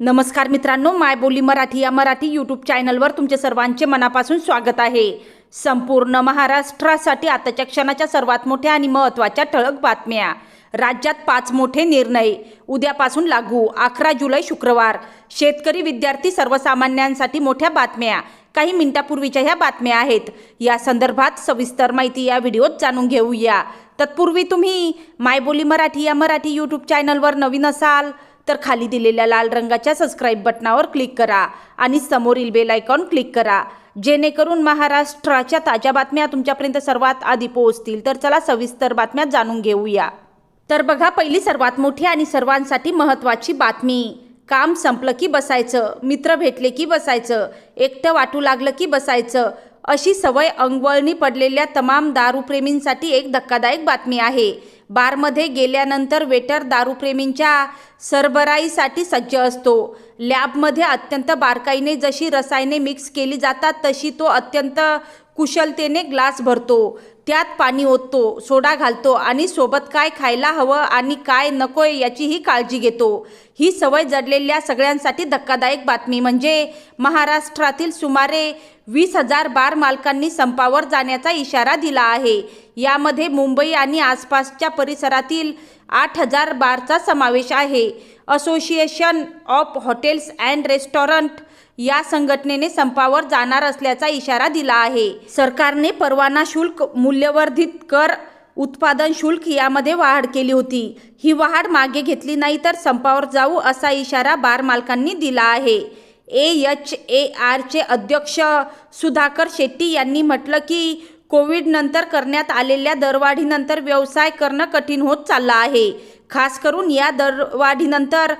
नमस्कार मित्रांनो माय बोली मराठी या मराठी यूट्यूब चॅनलवर तुमचे सर्वांचे मनापासून स्वागत आहे. संपूर्ण महाराष्ट्रासाठी आताच्या क्षणाच्या सर्वात मोठ्या आणि महत्त्वाच्या ठळक बातम्या. राज्यात पाच मोठे निर्णय उद्यापासून लागू अकरा जुलै शुक्रवार. शेतकरी विद्यार्थी सर्वसामान्यांसाठी मोठ्या बातम्या. काही मिनिटापूर्वीच्या ह्या बातम्या आहेत. या संदर्भात सविस्तर माहिती या व्हिडिओत जाणून घेऊया. तत्पूर्वी तुम्ही मायबोली मराठी या मराठी यूट्यूब चॅनलवर नवीन असाल तर खाली दिलेल्या लाल रंगाच्या सबस्क्राईब बटनावर क्लिक करा आणि समोरील बेल आयकॉन क्लिक करा. जेणेकरून महाराष्ट्राच्या ताज्या बातम्या तुमच्यापर्यंत सर्वात आधी पोहोचतील. तर चला सविस्तर बातम्या जाणून घेऊया. तर बघा पहिली सर्वात मोठी आणि सर्वांसाठी महत्त्वाची बातमी. काम संपलं की बसायचं मित्र भेटले की बसायचं एकटं वाटू लागलं की बसायचं अशी सवय अंगवळणी पडलेल्या तमाम दारूप्रेमींसाठी एक धक्कादायक बातमी आहे. बारमध्ये गेल्यानंतर वेटर दारूप्रेमींच्या सरबराईसाठी सज्ज असतो. लॅबमध्ये अत्यंत बारकाईने जशी रसायने मिक्स केली जातात तशी तो अत्यंत कुशलतेने ग्लास भरतो. त्यात पाणी ओततो सोडा घालतो आणि सोबत काय खायला हवं आणि काय नकोय याचीही काळजी घेतो. ही सवय जडलेल्या सगळ्यांसाठी धक्कादायक बातमी म्हणजे महाराष्ट्रातील सुमारे वीस हजार बार मालकांनी संपावर जाण्याचा इशारा दिला आहे. यामध्ये मुंबई आणि आसपासच्या परिसरातील आठ हजार बारचा समावेश आहे. Association of hotels and restaurant या संघटनेने संपावर जाणार असल्याचा इशारा दिला आहे. सरकारने परवाना शुल्क मूल्यवर्धित कर उत्पादन शुल्क यामध्ये वाढ केली होती. ही वाढ मागे घेतली नाही तर संपावर जाऊ असा इशारा बार मालकांनी दिला आहे. ए एच ए आरचे अध्यक्ष सुधाकर शेट्टी यांनी म्हटलं की कोविडनंतर करण्यात आलेल्या दरवाढीनंतर व्यवसाय करणं कठीण होत चाललं आहे. खास करून या दरवाढीनंतर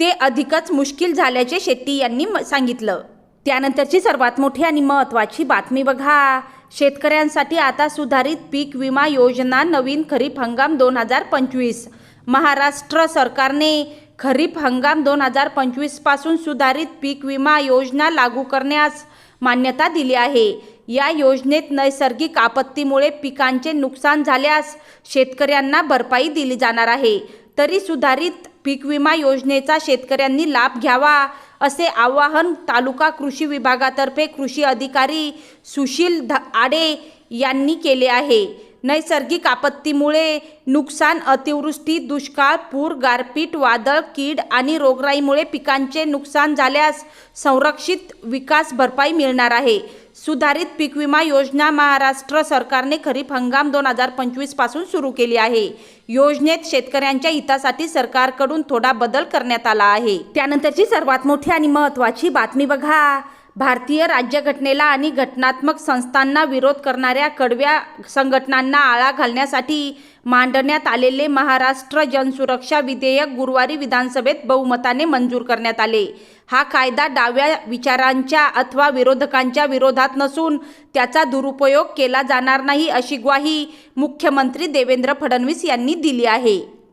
ते अधिकच मुश्किल झाल्याचे शेट्टी यांनी म- सांगितलं. त्यानंतरची सर्वात मोठी आणि महत्त्वाची बातमी बघा. शेतकऱ्यांसाठी आता सुधारित पीक विमा योजना नवीन खरीप हंगाम दोन हजार पंचवीस. महाराष्ट्र सरकारने खरीप हंगाम दोन हजार पंचवीसपासून सुधारित पीक विमा योजना लागू करण्यास मान्यता दिली आहे. या योजनेत नैसर्गिक आपत्तीमुळे पिकांचे नुकसान झाल्यास शेतकऱ्यांना भरपाई दिली जाणार आहे. तरी सुधारित पीक विमा योजनेचा शेतकऱ्यांनी लाभ घ्यावा असे आवाहन तालुका कृषी विभागातर्फे कृषी अधिकारी सुशील ध आडे यांनी केले आहे. नैसर्गिक आपत्तीमुळे नुकसान अतिवृष्टी दुष्काळ पूर गारपीट वादळ कीड आणि रोगराईमुळे पिकांचे नुकसान झाल्यास संरक्षित विकास भरपाई मिळणार आहे. सुधारित पीक विमा योजना महाराष्ट्र सरकारने खरीप हंगाम दोन हजार पंचवीसपासून सुरू केली आहे. योजनेत शेतकऱ्यांच्या हितासाठी सरकारकडून थोडा बदल करण्यात आला आहे. त्यानंतरची सर्वात मोठी आणि महत्त्वाची बातमी बघा. भारतीय राज्यघटनेला आणि घटनात्मक संस्थांना विरोध करणाऱ्या कडव्या संघटनांना आळा घालण्यासाठी मांडण्यात आलेले महाराष्ट्र जनसुरक्षा विधेयक गुरुवारी विधानसभेत बहुमताने मंजूर करण्यात आले. हा कायदा डाव्या विचारांच्या अथवा विरोधकांच्या विरोधात नसून त्याचा दुरुपयोग केला जाणार नाही अशी ग्वाही मुख्यमंत्री देवेंद्र फडणवीस यांनी दिली आहे.